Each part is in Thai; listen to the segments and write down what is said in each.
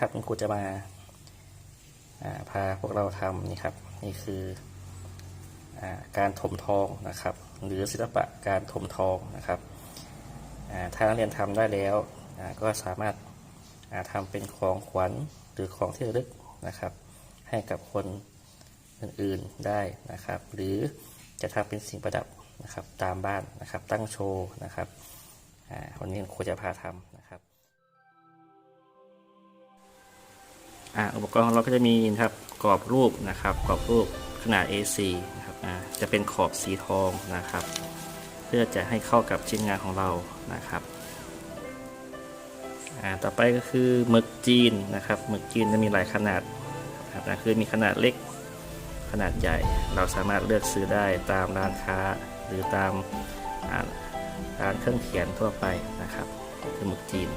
นะครับคุณครูจะมาพาพวกเราทำนี่ครับ นี่คืออการถมทองนะครับ หรือศิลปะการถมทองนะครับถ้านักเรียนทำได้แล้วก็สามารถอ่าทำเป็นของขวัญหรือของที่ระลึกนะครับ ให้กับคนอื่นๆได้นะครับ หรือจะทำเป็นสิ่งประดับนะครับตามบ้านนะครับ ตั้งโชว์นะครับวันนี้ครูจะพาทำ อ่าอุปกรณ์ของเราก็จะมีนะครับกรอบรูปนะครับกรอบรูปขนาด A4 นะครับอ่าจะเป็นขอบสีทองนะครับ เพื่อจะให้เข้ากับชิ้นงานของเรานะครับอ่าต่อไปก็คือหมึกจีนนะครับหมึกจีนจะมีหลายขนาดนะครับคือมีขนาดเล็กขนาดใหญ่ เราสามารถเลือกซื้อได้ตามร้านค้าหรือตามร้านเครื่องเขียนทั่วไปนะครับคือหมึกจีน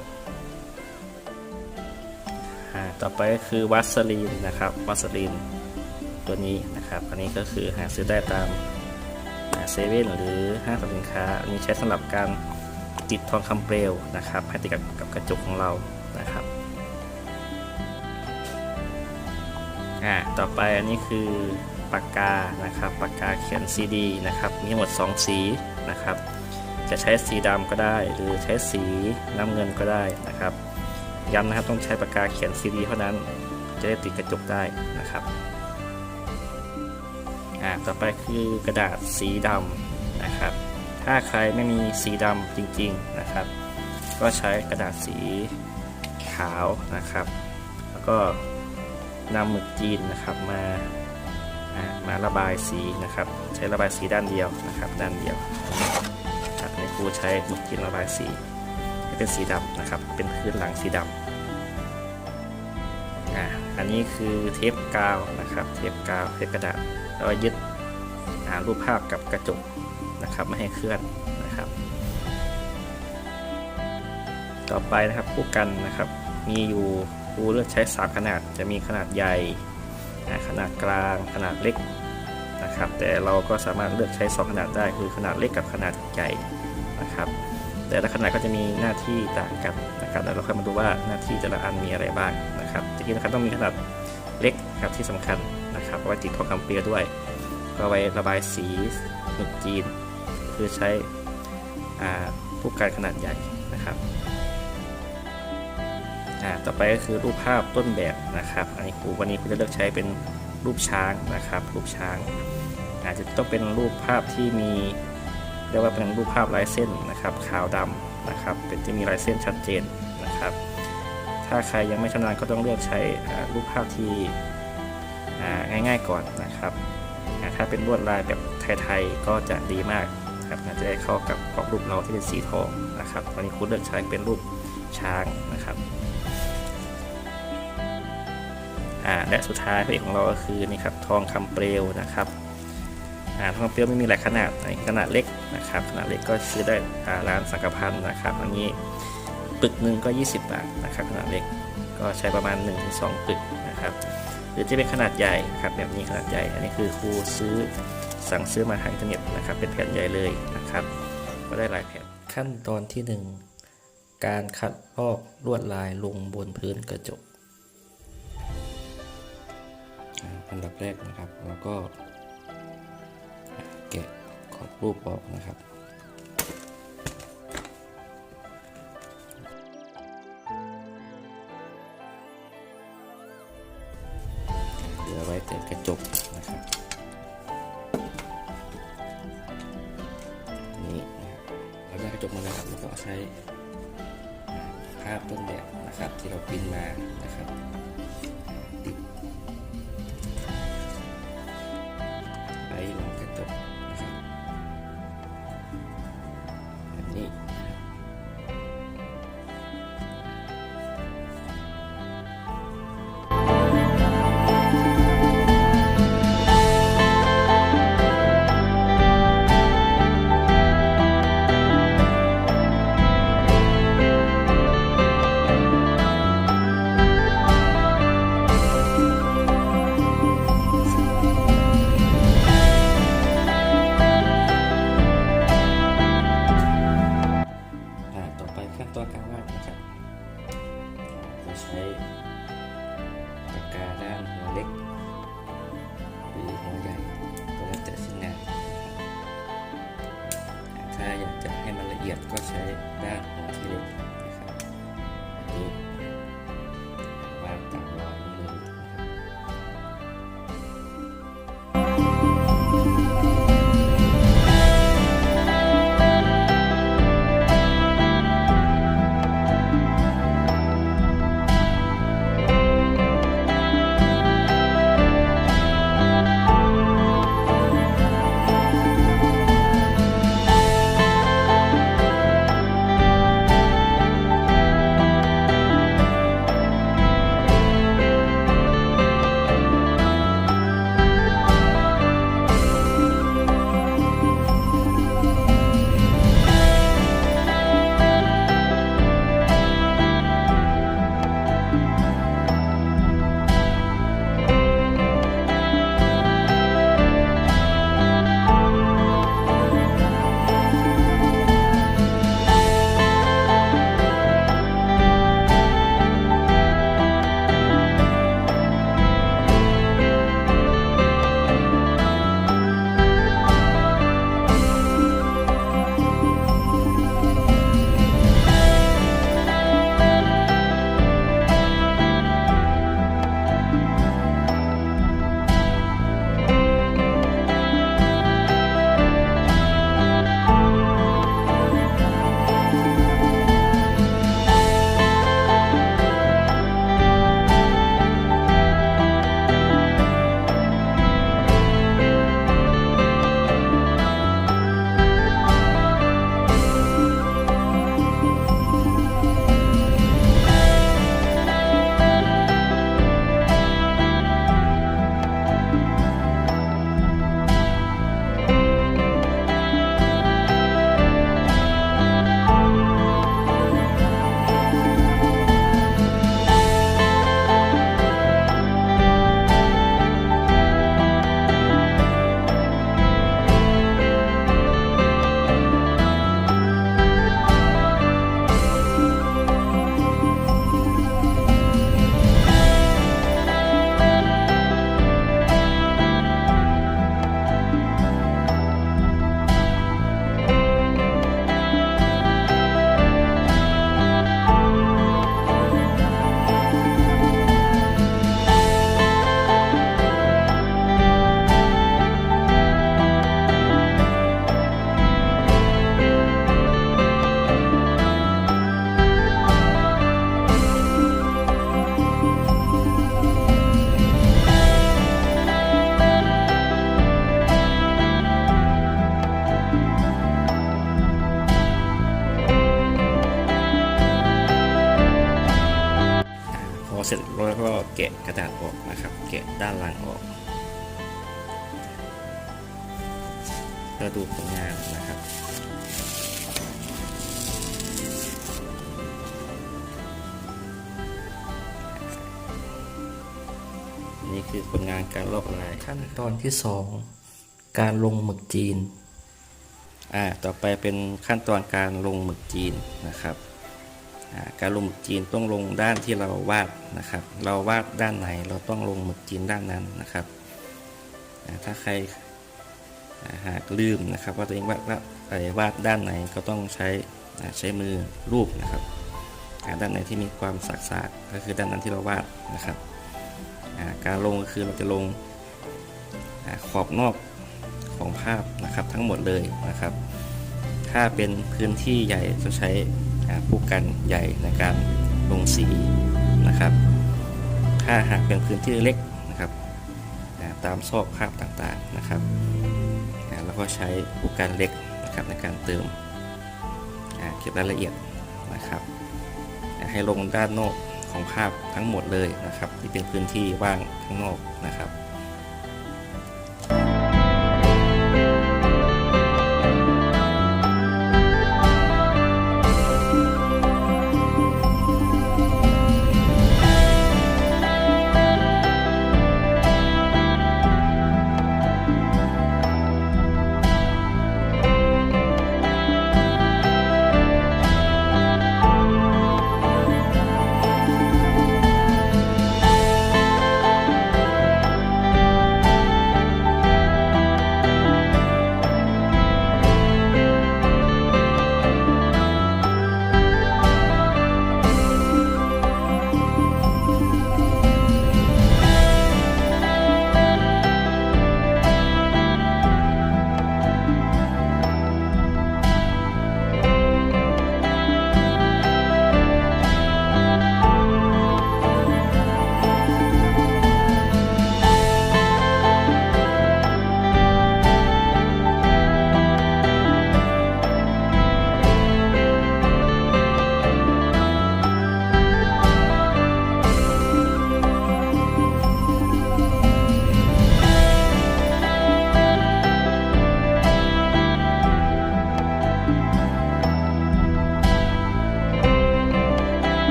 อ่าต่อไปก็คือวัสลีนนะครับวัสลีนตัวนี้นะครับ อันนี้ก็คือหาซื้อได้ตามเซเว่นหรือห้างสรรพสินค้า อันนี้ใช้สำหรับการติดทองคำเปลวนะครับ ให้ติดกับกับกระจกของเรานะครับอ่าต่อไปอันนี้คือปากกานะครับปากกาเขียนซีดีนะครับ มีหมด 2 สีนะครับ จะใช้สีดำก็ได้ หรือใช้สีน้ำเงินก็ได้นะครับ ย้ำนะครับต้องใช้ปากกาเขียนซีดีเท่านั้น จะได้ติดกระจกได้นะครับอ่าต่อไปคือกระดาษสีดำนะครับ ถ้าใครไม่มีสีดำจริงๆนะครับ ก็ใช้กระดาษสีขาวนะครับ แล้วก็นำหมึกจีนนะครับมาอ่ามาระบายสีนะครับ ใช้ระบายสีด้านเดียวนะครับ ด้านเดียวครับในครูใช้หมึกจีนระบายสี เป็นสีดำนะครับ เป็นพื้นหลังสีดำอ่าอันนี้คือเทปกาวนะครับ เทปกาวเทปกระดาษแล้วยึดอ่ารูปภาพกับกระจกนะครับไม่ให้เคลื่อนนะครับ ต่อไปนะครับผู้กันนะครับ มีอยู่ครูเลือกใช้ 3 ขนาดจะมีขนาดใหญ่อ่าขนาดกลางขนาดเล็กนะครับ แต่เราก็สามารถเลือกใช้ 2 ขนาดได้คือขนาดเล็กกับขนาดใหญ่นะครับ แต่ละขนาดก็จะมีหน้าที่ต่างกันนะครับแล้วเราค่อยมาดูว่าหน้าที่แต่ละอันมีอะไรบ้างนะครับทีนี้นะครับต้องมีขนาดเล็กครับที่สำคัญนะครับเอาไว้ติดทองคำเปรียด้วย ก็ไว้ระบายสีหมึกจีน คือใช้ผู้การขนาดใหญ่นะครับต่อไปก็คือรูปภาพต้นแบบนะครับอันนี้ครูวันนี้ครูจะเลือกใช้เป็นรูปช้างนะครับ รูปช้าง อาจจะต้องเป็นรูปภาพที่มี รียกว่าเป็นรูปภาพลายเส้นนะครับขาวดำนะครับเป็นจะมีลายเส้นชัดเจนนะครับ ถ้าใครยังไม่ชำนาญก็ต้องเลือกใช้รูปภาพที่ง่ายๆก่อนนะครับ ถ้าเป็นลวดลายแบบไทยๆก็จะดีมากครับจะได้เข้ากับกรอบรูปเราที่เป็นสีทองนะครับตอนนี้คุณเลือกใช้เป็นรูปช้างนะครับและสุดท้ายพระเอกของเราก็คือนี่ครับทองคำเปลวนะครับ อ่าทองเปรี้ยวไม่มีหลายขนาดในขนาดเล็กนะครับขนาดเล็กก็ซื้อได้ร้านสังกพันนะครับอันนี้ปึกหนึ่งก็ 20 บาทนะครับขนาดเล็กก็ใช้ประมาณ 1-2 ปึกนะครับหรือจะเป็นขนาดใหญ่ครับแบบนี้ขนาดใหญ่ อันนี้คือครูซื้อสั่งซื้อมาทางอินเทอร์เน็ตนะครับเป็นแผ่นใหญ่เลยนะครับ ก็ได้หลายแผ่นขั้นตอนที่ 1 การคัดลอกลวดลายลงบนพื้นกระจกอันดับแรกนะครับ แล้วก็ แกะขอบรูปออกนะครับเหลือไว้แต่กระจก day. าด้านหัวเล็กหรือหัวใหญ่ก็แล้วแต่ชิ้นงานถ้าอยากจะให้มันละเอียดก็ใช้ด้านหัวที่เล็ก ก็แกะกระดาษออกนะครับ แกะด้านหลังออกเพื่อดูผลงานนะครับนี่คือผลงานการลอกลายขั้นตอนที่สองการลงหมึกจีนอ่าต่อไปเป็นขั้นตอนการลงหมึกจีนนะครับอ่า การลงหมึกจีนต้องลงด้านที่เราวาดนะครับ เราวาดด้านไหนเราต้องลงหมึกจีนด้านนั้นนะครับถ้าใครหากลืมนะครับ ว่าตัวเองวาดวาดเอ่อวาดด้านไหนก็ต้องใช้ใช้มือรูปนะครับด้านไหนที่มีความสักสากก็คือด้านนั้นที่เราวาดนะครับการลงก็คือเราจะลงขอบนอกของภาพนะครับทั้งหมดเลยนะครับ ถ้าเป็นพื้นที่ใหญ่จะใช้ ผู้กันใหญ่ในการลงสีนะครับ ถ้าหากเป็นพื้นที่เล็กนะครับตามซอกภาพต่างๆนะครับอ่าแล้วก็ใช้ผู้กันเล็กนะครับในการเติมเก็บรายละเอียดนะครับ ให้ลงด้านนอกของภาพทั้งหมดเลยนะครับ ที่เป็นพื้นที่ว่างข้างนอกนะครับ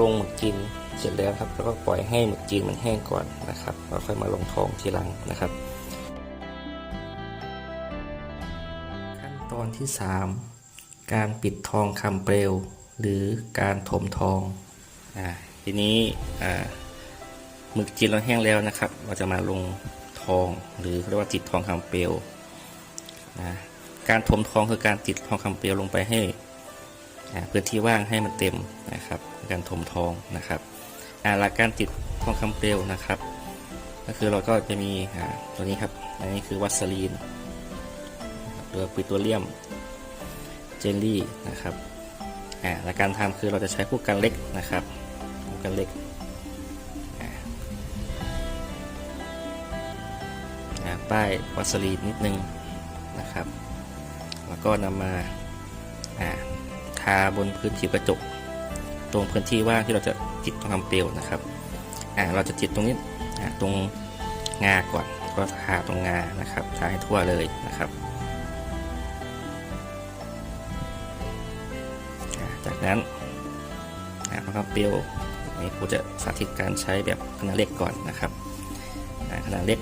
ลงหมึกจีนเสร็จแล้วครับ แล้วก็ปล่อยให้หมึกจีนมันแห้งก่อนนะครับแล้วค่อยมาลงทองทีหลังนะครับ ขั้นตอนที่ 3 การปิดทองคำเปลว หรือการถมทองอ่าทีนี้อ่าหมึกจีนเราแห้งแล้วนะครับ เราจะมาลงทองหรือเรียกว่าติดทองคำเปลวนะการถมทองคือการติดทองคำเปลวลงไปให้อ่าพื้นที่ว่างให้มันเต็มนะครับ การถมทองนะครับอ่าหลักการติดทองคำเปลวนะครับ ก็คือเราก็จะมีอ่าตัวนี้ครับอันนี้คือวัสลีนหรือปิโตรเลียมเจลลี่นะครับอ่าและการทำคือเราจะใช้พวกกันเล็กนะครับพวกกันเล็กอ่าป้ายวัสลีนนิดนึงนะครับ แล้วก็นำมาอ่าทาบนพื้นผิวกระจก ตรงพื้นที่ว่างที่เราจะติดทองคำเปลวนะครับอ่าเราจะติดตรงนี้อ่าตรงงาก่อนก็ทาตรงงานะครับทาให้ทั่วเลยนะครับ จากนั้นอ่าทองคำเปลวนี่ผมจะสาธิตการใช้แบบขนาดเล็กก่อนนะครับขนาดเล็ก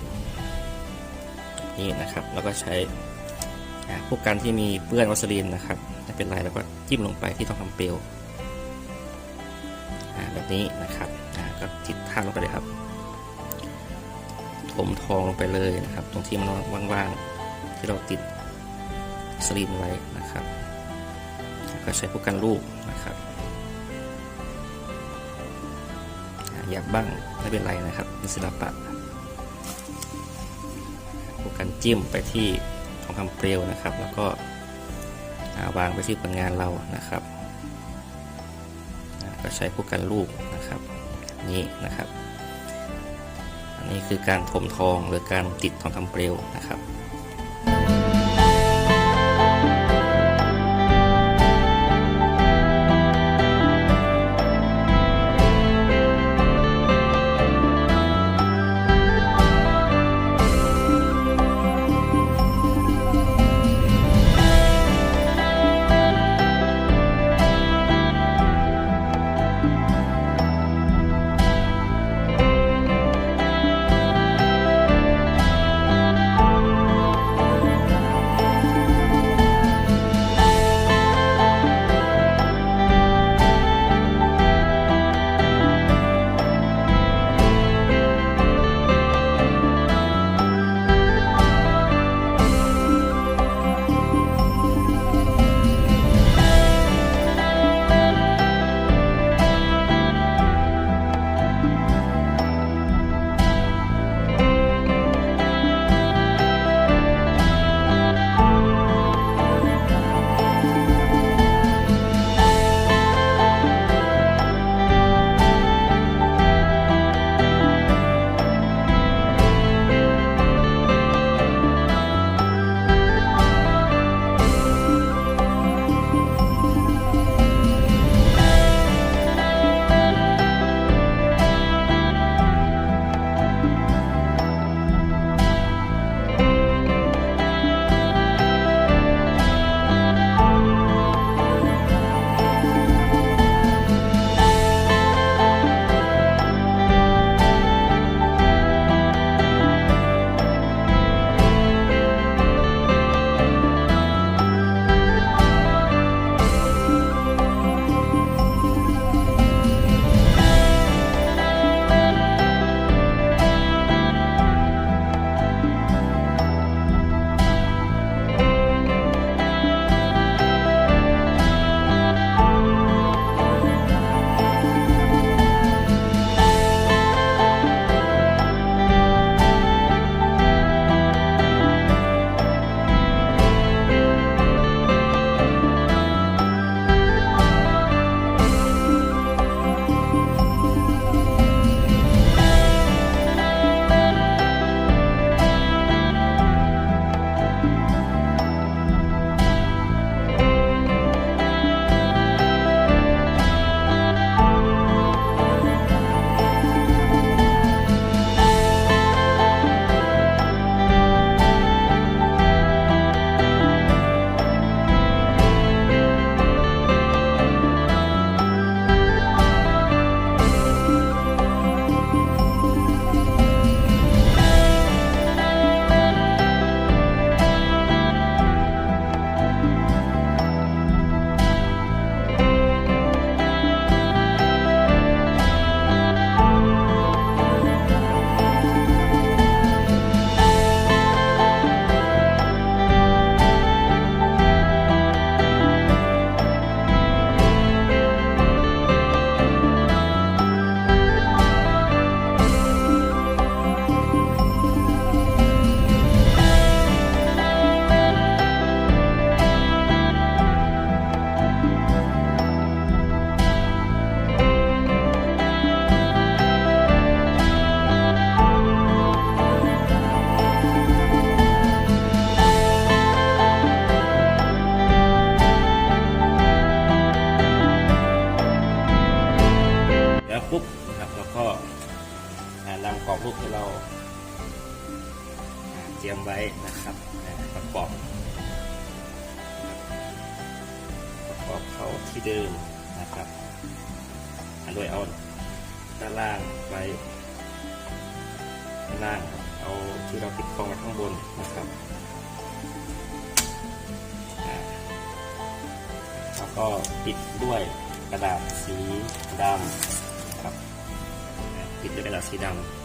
นี่นะครับแล้วก็ใช้พวกกันที่มีเปื้อนวัสลีนนะครับไม่เป็นไรแล้วก็จิ้มลงไปที่ทองคำเปลว นี้นะครับอ่าก็ติดท่าลงไปเลยครับ ถมทองลงไปเลยนะครับ ตรงที่มันว่างๆที่เราติดสลีนไว้นะครับ ก็ใช้พวกกันลูกนะครับอ่าหยับบ้างไม่เป็นไรนะครับเป็นศิลปะพวกกันจิ้มไปที่ทองคำเปลวนะครับ แล้วก็อ่าวางไปที่ผลงานเรานะครับ ก็ใช้พวกกันลูกนะครับนี่นะครับ อันนี้คือการถมทองหรือการติดทองคำเปลวนะครับ เตรียมไว้นะครับประกอบประกอบเขาที่เดิมนะครับอ่าโดยเอาด้านล่างไว้ด้านล่างเอาที่เราปิดทองไว้ข้างบนนะครับแล้วก็ปิดด้วยกระดาษสีดำครับปิดด้วยกระดาษสีดำ